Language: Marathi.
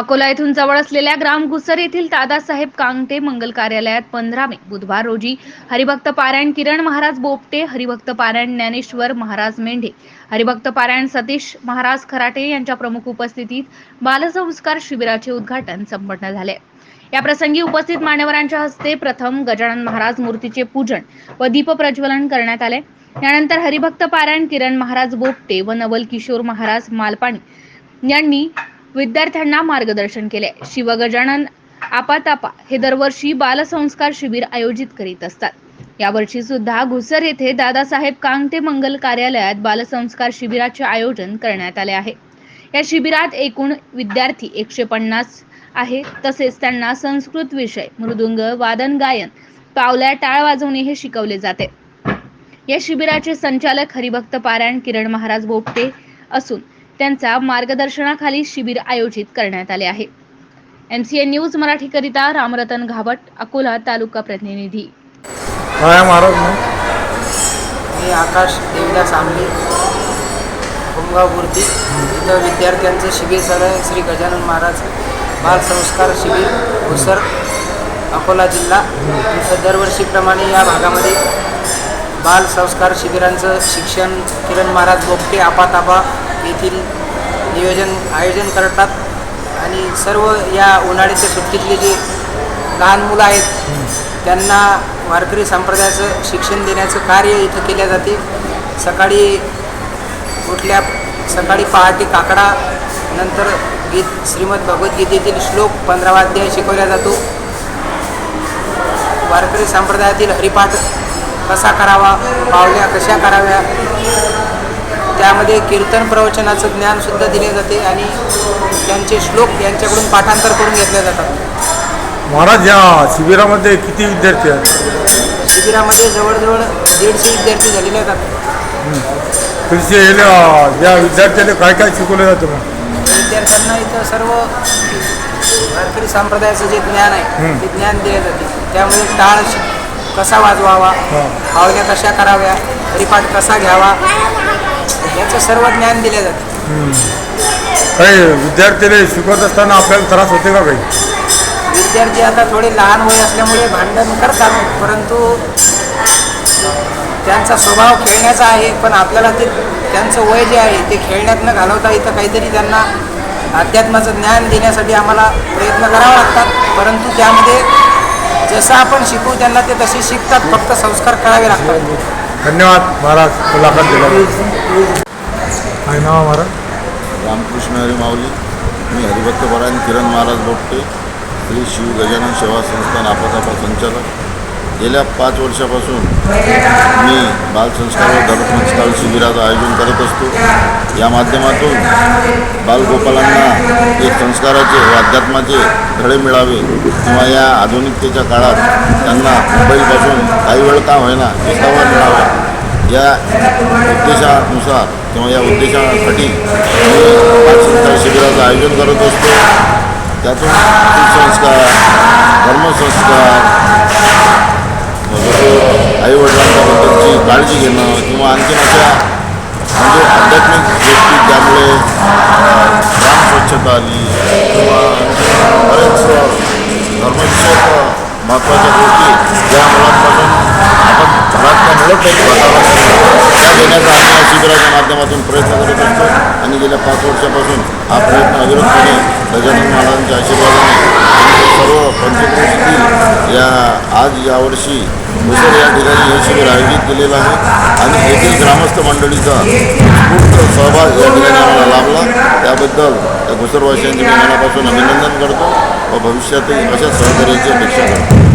अकोला येथून जवळ असलेल्या ग्राम गुसर येथील दादासाहेब कांगटे मंगल कार्यालयात पंधरा मे बुधवार रोजी हरिभक्त पारायण किरण महाराज बोपटे हरिभक्त पारायण ज्ञानेश्वर महाराज मेंढे हरिभक्त पारायण सतीश महाराज खराटे यांच्या प्रमुख उपस्थितीत बालसंस्कार शिबिराचे उद्घाटन संपन्न झाले. या प्रसंगी उपस्थित मान्यवरांच्या हस्ते प्रथम गजानन महाराज मूर्तीचे पूजन व दीप प्रज्वलन करण्यात आले. यानंतर हरिभक्त पारायण किरण महाराज बोपटे व नवल किशोर महाराज मालपाणी यांनी विद्यार्थ्यांना मार्गदर्शन केले. शिवगजानन आपातापा हे दरवर्षी बालसंस्कार शिबिर आयोजित करीत असतात. यावर्षी सुद्धा घुसर येथे दादासाहेब कांगते मंगल कार्यालयात बालसंस्कार शिबिराचे आयोजन करण्यात आले आहे. या शिबिरात एकूण विद्यार्थी एकशे पन्नास आहे. तसेच त्यांना संस्कृत विषय मृदुंग वादन गायन पावल्या टाळ वाजवणे हे शिकवले जाते. या शिबिराचे संचालक हरिभक्त पारायण किरण महाराज बोपटे असून त्यांच्या मार्गदर्शनाखाली शिबिर आयोजित करण्यात आले आहे. एमसीएन न्यूज मराठीकरिता रामरतन घावट अकोला तालुका प्रतिनिधी. मी आकाश देवीदास कुमगाव बुर्दी इथं विद्यार्थ्यांचं शिबिर चालू आहे. श्री गजानन महाराज बाल संस्कार शिबिर घुसर अकोला जिल्हा. इथं दरवर्षीप्रमाणे या भागामध्ये बाल संस्कार शिबिरांचं शिक्षण किरण महाराज बोपटे आपातापा येथील नियोजन आयोजन करतात. आणि सर्व या उन्हाळ्याच्या सुट्टीतले जे लहान मुलं आहेत त्यांना वारकरी संप्रदायाचं शिक्षण देण्याचं कार्य इथं केले जाते. सकाळी उठल्या सकाळी पहाटे काकडा नंतर गीत श्रीमद भगवद्गीतेतील श्लोक पंधरावा अध्याय शिकवला जातो. वारकरी संप्रदायातील हरिपाठ कसा करावा पावल्या कशा कराव्या? त्यामध्ये कीर्तन प्रवचनाचं ज्ञानसुद्धा दिले जाते आणि त्यांचे श्लोक यांच्याकडून पाठांतर करून घेतले जातात. महाराज या शिबिरामध्ये किती विद्यार्थी आहेत? शिबिरामध्ये जवळजवळ दीडशे विद्यार्थी झालेले आहेत तुमचे या विद्यार्थ्याला काय काय शिकवलं जातं मग? विद्यार्थ्यांना इथं सर्व वारकरी संप्रदायाचं जे ज्ञान आहे. ते ज्ञान दिले जाते. त्यामुळे टाळ कसा वाजवावा? हां. पावल्या कशा कराव्या? हरिपाठ कसा घ्यावा? याचं सर्व ज्ञान दिले जाते. काही विद्यार्थ्याला शिकवत असताना आपल्याला त्रास होते का काही? विद्यार्थी आता थोडे लहान वय असल्यामुळे भांडण करतात. परंतु त्यांचा स्वभाव खेळण्याचा आहे पण आपल्याला ते त्यांचं वय जे आहे ते खेळण्यात न घालवता इथं काहीतरी त्यांना अध्यात्माचं ज्ञान देण्यासाठी आम्हाला प्रयत्न करावे लागतात. परंतु त्यामध्ये जसं आपण शिकू त्यांना ते तसे शिकतात. फक्त संस्कार करावे लागतात. धन्यवाद महाराज. मुलाखत दिला. काय नाव आहे महाराज? रामकृष्ण हरी माऊली. मी हरिभक्त परायण किरण महाराज बोपटे. श्री शिव गजानन सेवा संस्थान आपातापा संचालक. गेल्या पाच वर्षापासून मी बालसंस्कार व धर्मसंस्कार शिबिराचं आयोजन करत असतो. या माध्यमातून बालगोपालांना एक संस्काराचे व अध्यात्माचे धडे मिळावे किंवा या आधुनिकतेच्या काळात त्यांना मोबाईलपासून काही वेळ का होईना विसावा मिळावा. या उद्देशानुसार किंवा या उद्देशासाठी मी बालसंस्कार शिबिराचं आयोजन करत असतो. त्यातून संस्कार धर्मसंस्कार आईवडिलांबद्दलची आईवडिलांच्याबद्दलची काळजी घेणं किंवा आणखीन अशा म्हणजे आध्यात्मिक गोष्टी ज्यामुळे ग्राम स्वच्छता आली किंवा बरेच धर्मविषयक महत्त्वाच्या गोष्टी ज्या मुलांपासून आपण घरातल्या का मिळत नाही वातावरण त्या देण्याचा आम्ही या शिबिराच्या माध्यमातून प्रयत्न करत असतो. आणि गेल्या पाच वर्षापासून हा प्रयत्न अविरतपणे गजानन महाराजांच्या आशीर्वादाने सर्व पंचक्रोशीतील या आज यावर्षी दुसरं या ठिकाणी हे शिबिर आयोजित केलेलं आहे. आणि येथील ग्रामस्थ मंडळीचा उत्स्फूर्त सहभाग या ठिकाणी आम्हाला लाभला. त्याबद्दल त्या घुसरवासियांचे मी मनापासून अभिनंदन करतो व भविष्यातही अशा सहकार्याची अपेक्षा करतो.